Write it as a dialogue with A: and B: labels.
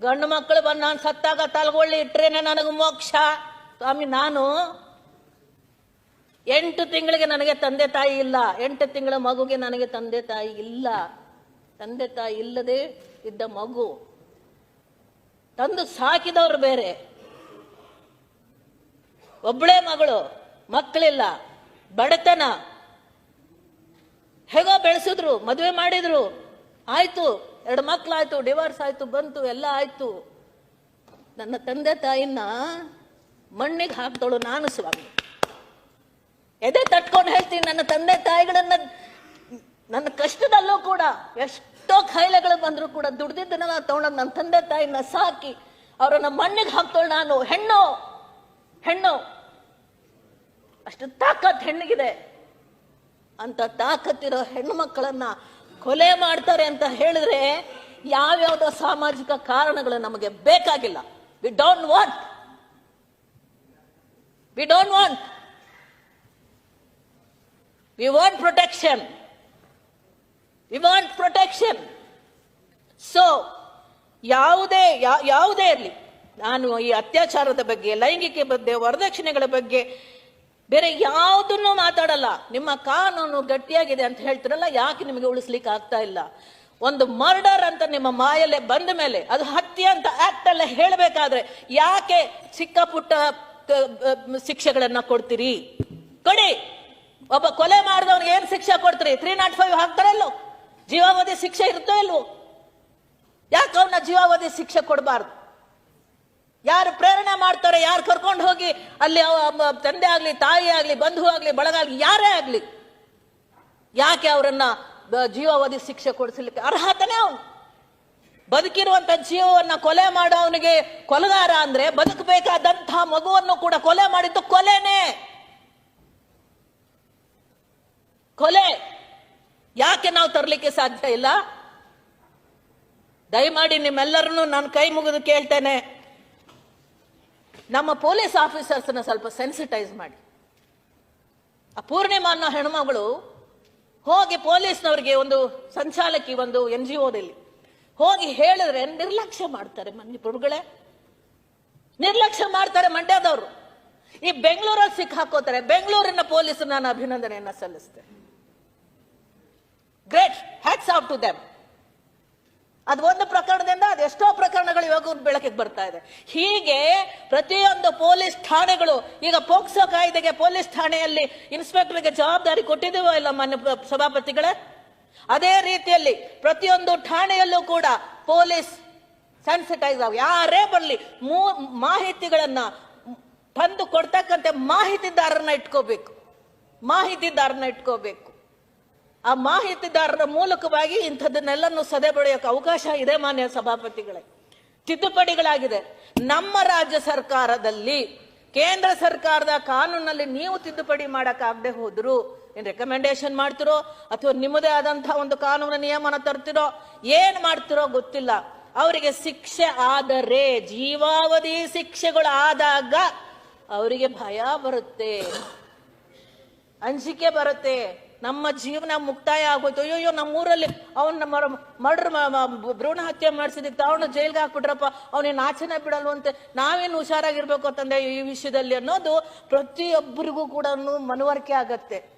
A: ಗಂಡು ಮಕ್ಕಳು ಬಂದು ನಾನು ಸತ್ತಾಗ ತಲ್ಗೊಳ್ಳಿ ಇಟ್ರೇನೆ ನನಗೆ ಮೋಕ್ಷ. ಸ್ವಾಮಿ, ನಾನು ಎಂಟು ತಿಂಗಳಿಗೆ ನನಗೆ ತಂದೆ ತಾಯಿ ಇಲ್ಲ. ಎಂಟು ತಿಂಗಳ ಮಗುಗೆ ನನಗೆ ತಂದೆ ತಾಯಿ ಇಲ್ಲ. ತಂದೆ ತಾಯಿ ಇಲ್ಲದೆ ಇದ್ದ ಮಗು ತಂದು ಸಾಕಿದವರು ಬೇರೆ. ಒಬ್ಬಳೇ ಮಗಳು, ಮಕ್ಕಳಿಲ್ಲ, ಬಡತನ. ಹೇಗೋ ಬೆಳೆಸಿದ್ರು, ಮದುವೆ ಮಾಡಿದ್ರು, ಆಯ್ತು. ಎರಡು ಮಕ್ಕಳಾಯ್ತು ಡಿವೋರ್ಸ್ ಆಯ್ತು, ಬಂತು, ಎಲ್ಲ ಆಯ್ತು. ನನ್ನ ತಂದೆ ತಾಯಿನ ಮಣ್ಣಿಗೆ ಹಾಕ್ದಳು ನಾನು ಸ್ವಾಮಿ. ಎದೆ ತಟ್ಕೊಂಡು ಹೇಳ್ತೀನಿ, ನನ್ನ ತಂದೆ ತಾಯಿಗಳನ್ನ, ನನ್ನ ಕಷ್ಟದಲ್ಲೂ ಕೂಡ, ಎಷ್ಟೋ ಕಾಯಿಲೆಗಳು ಬಂದರೂ ಕೂಡ ದುಡ್ದಿದ್ದನ್ನೆಲ್ಲ ತಗೊಂಡು ನನ್ನ ತಂದೆ ತಾಯಿನ ಸಾಕಿ, ಅವರನ್ನ ಮಣ್ಣಿಗೆ ಹಾಕ್ತೋಳು ನಾನು. ಹೆಣ್ಣು ಹೆಣ್ಣು, ಅಷ್ಟು ತಾಕತ್ ಹೆಣ್ಣಿಗಿದೆ. ಅಂತ ತಾಕತ್ತಿರೋ ಹೆಣ್ಣು ಮಕ್ಕಳನ್ನ ಕೊಲೆ ಮಾಡ್ತಾರೆ ಅಂತ ಹೇಳಿದ್ರೆ ಯಾವ್ಯಾವುದೋ ಸಾಮಾಜಿಕ ಕಾರಣಗಳು ನಮಗೆ ಬೇಕಾಗಿಲ್ಲ. We don't want we don't want we want protection we want protection so ಯಾವುದೇ ಯಾವುದೇ ಇರಲಿ. ನಾನು ಈ ಅತ್ಯಾಚಾರದ ಬಗ್ಗೆ, ಲೈಂಗಿಕ ಬಗ್ಗೆ ವರದಕ್ಷಿಣೆಗಳ ಬಗ್ಗೆ ಬೇರೆ ಯಾವುದನ್ನು ಮಾತಾಡಲ್ಲ. ನಿಮ್ಮ ಕಾನೂನು ಗಟ್ಟಿಯಾಗಿದೆ ಅಂತ ಹೇಳ್ತಿರಲ್ಲ, ಯಾಕೆ ನಿಮಗೆ ಉಳಿಸ್ಲಿಕ್ಕೆ ಆಗ್ತಾ ಇಲ್ಲ? ಒಂದು ಮರ್ಡರ್ ಅಂತ ನಿಮ್ಮ ಮಾಯಲ್ಲೇ ಬಂದ ಮೇಲೆ, ಅದು ಹತ್ಯೆ ಅಂತ ಆಕ್ಟ್ ಅಲ್ಲ ಹೇಳಬೇಕಾದ್ರೆ ಯಾಕೆ ಚಿಕ್ಕ ಪುಟ್ಟ ಶಿಕ್ಷೆಗಳನ್ನ ಕೊಡ್ತೀರಿ? ಕೊಡಿ! ಒಬ್ಬ ಕೊಲೆ ಮಾಡಿದವನಿಗೆ ಏನ್ ಶಿಕ್ಷೆ ಕೊಡ್ತೀರಿ? ತ್ರೀ ನಾಟ್ ಫೈವ್ ಹಾಕ್ತಾರಲ್ಲೋ ಜೀವಾವಧಿ ಶಿಕ್ಷೆ ಇರುತ್ತೋ ಇಲ್ವೋ? ಯಾಕೆ ಅವನ ಜೀವಾವಧಿ ಶಿಕ್ಷೆ ಕೊಡಬಾರ್ದು? ಯಾರು ಪ್ರೇರಣೆ ಮಾಡ್ತಾರೆ, ಯಾರು ಕರ್ಕೊಂಡು ಹೋಗಿ ಅಲ್ಲಿ ತಂದೆ ಆಗ್ಲಿ, ತಾಯಿ ಆಗ್ಲಿ, ಬಂಧು ಆಗ್ಲಿ, ಬಳಗ ಆಗಲಿ, ಯಾರೇ ಆಗ್ಲಿ, ಯಾಕೆ ಅವರನ್ನ ಜೀವಾವಧಿ ಶಿಕ್ಷೆ ಕೊಡಿಸಲಿಕ್ಕೆ ಅರ್ಹತನೇ ಅವನು? ಬದುಕಿರುವಂತ ಜೀವವನ್ನ ಕೊಲೆ ಮಾಡೋವನಿಗೆ ಕೊಲಗಾರ ಅಂದ್ರೆ ಬದುಕಬೇಕಾದಂತಹ ಮಗುವನ್ನು ಕೂಡ ಕೊಲೆ ಮಾಡಿದ್ದು ಕೊಲೆನೇ. ಕೊಲೆ. ಯಾಕೆ ನಾವು ತರಲಿಕ್ಕೆ ಸಾಧ್ಯ ಇಲ್ಲ? ದಯಮಾಡಿ ನಿಮ್ಮೆಲ್ಲರನ್ನು ನಾನು ಕೈ ಮುಗಿದು ಕೇಳ್ತೇನೆ. ನಮ್ಮ ಪೊಲೀಸ್ ಆಫೀಸರ್ಸ್ನ ಸ್ವಲ್ಪ ಸೆನ್ಸಿಟೈಸ್ ಮಾಡಿ. ಆ ಪೂರ್ಣಿಮಾ ಅನ್ನೋ ಹೆಣ್ಮಗಳು ಹೋಗಿ ಪೊಲೀಸ್ನವ್ರಿಗೆ ಒಂದು ಸಂಚಾಲಕಿ ಒಂದು ಎನ್ ಜಿ ಓದಲ್ಲಿ ಹೋಗಿ ಹೇಳಿದ್ರೆ ನಿರ್ಲಕ್ಷ್ಯ ಮಾಡ್ತಾರೆ ಮನ್ನಿಪುರುಗಳೇ ನಿರ್ಲಕ್ಷ್ಯ ಮಾಡ್ತಾರೆ ಮಂಡ್ಯದವರು. ಈ ಬೆಂಗಳೂರಲ್ಲಿ ಸಿಕ್ಕಾಕೋತಾರೆ. ಬೆಂಗಳೂರಿನ ಪೊಲೀಸ್ ನಾನು ಅಭಿನಂದನೆಯನ್ನ ಸಲ್ಲಿಸ್ತೇನೆ great hats off to them ಅದು ಒಂದು ಪ್ರಕರಣದಿಂದ, ಅದು ಎಷ್ಟೋ ಪ್ರಕರಣಗಳು ಇವಾಗ ಬೆಳಕಿಗೆ ಬರ್ತಾ ಇದೆ. ಹೀಗೆ ಪ್ರತಿಯೊಂದು ಪೊಲೀಸ್ ಠಾಣೆಗಳು, ಈಗ ಪೋಕ್ಸೋ ಕಾಯ್ದೆಗೆ ಪೊಲೀಸ್ ಠಾಣೆಯಲ್ಲಿ ಇನ್ಸ್ಪೆಕ್ಟರ್ಗೆ ಜವಾಬ್ದಾರಿ ಕೊಟ್ಟಿದ್ದೀವೋ ಇಲ್ಲ ಮಾನ್ಯ ಸಭಾಪತಿಗಳೇ? ಅದೇ ರೀತಿಯಲ್ಲಿ ಪ್ರತಿಯೊಂದು ಠಾಣೆಯಲ್ಲೂ ಕೂಡ ಪೊಲೀಸ್ ಸೆನ್ಸಿಟೈಸ್ ಆಗ, ಯಾರೇ ಬರಲಿ ಮೂ, ಮಾಹಿತಿಗಳನ್ನ ತಂದು ಕೊಡ್ತಕ್ಕಂತೆ ಮಾಹಿತಿದಾರರನ್ನ ಇಟ್ಕೋಬೇಕು. ಮಾಹಿತಿದಾರನ ಇಟ್ಕೋಬೇಕು. ಆ ಮಾಹಿತಿದಾರರ ಮೂಲಕವಾಗಿ ಇಂಥದ್ದನ್ನೆಲ್ಲನೂ ಸದೆ ಬೆಳೆಯೋಕೆ ಅವಕಾಶ ಇದೆ ಮಾನ್ಯ ಸಭಾಪತಿಗಳೇ. ತಿದ್ದುಪಡಿಗಳಾಗಿದೆ. ನಮ್ಮ ರಾಜ್ಯ ಸರ್ಕಾರದಲ್ಲಿ ಕೇಂದ್ರ ಸರ್ಕಾರದ ಕಾನೂನಲ್ಲಿ ನೀವು ತಿದ್ದುಪಡಿ ಮಾಡಕ್ಕಾಗದೆ ಹೋದ್ರು ಏನ್ ರೆಕಮೆಂಡೇಶನ್ ಮಾಡ್ತಿರೋ ಅಥವಾ ನಿಮ್ಮದೇ ಆದಂತಹ ಒಂದು ಕಾನೂನು ನಿಯಮನ ತರ್ತಿರೋ, ಏನ್ ಮಾಡ್ತಿರೋ ಗೊತ್ತಿಲ್ಲ. ಅವರಿಗೆ ಶಿಕ್ಷೆ ಆದರೆ, ಜೀವಾವಧಿ ಶಿಕ್ಷೆಗಳು ಆದಾಗ ಅವರಿಗೆ ಭಯ ಬರುತ್ತೆ. ಅಂಜಿಕೆ ಬರುತ್ತೆ. ನಮ್ಮ ಜೀವನ ಮುಕ್ತಾಯ ಆಗೋಯ್ತು. ಅಯ್ಯೋ ನಮ್ಮ ಊರಲ್ಲಿ ಅವನ್ನ ಮರ್ಡರ್ ಭ್ರೂಣ ಹತ್ಯೆ ಮಾಡಿಸಿದಕ್ಕೆ ಅವನು ಜೈಲ್ಗೆ ಹಾಕ್ಬಿಟ್ರಪ್ಪ, ಅವನಿಗೆ ಬಿಡಲ್ವ ಬಿಡಲ್ವಂತೆ. ನಾವೇನು ಹುಷಾರಾಗಿರ್ಬೇಕು ಅಂತಂದ್ರೆ ಈ ವಿಷಯದಲ್ಲಿ ಅನ್ನೋದು ಪ್ರತಿಯೊಬ್ಬರಿಗೂ ಕೂಡ ಮನವರಿಕೆ ಆಗತ್ತೆ.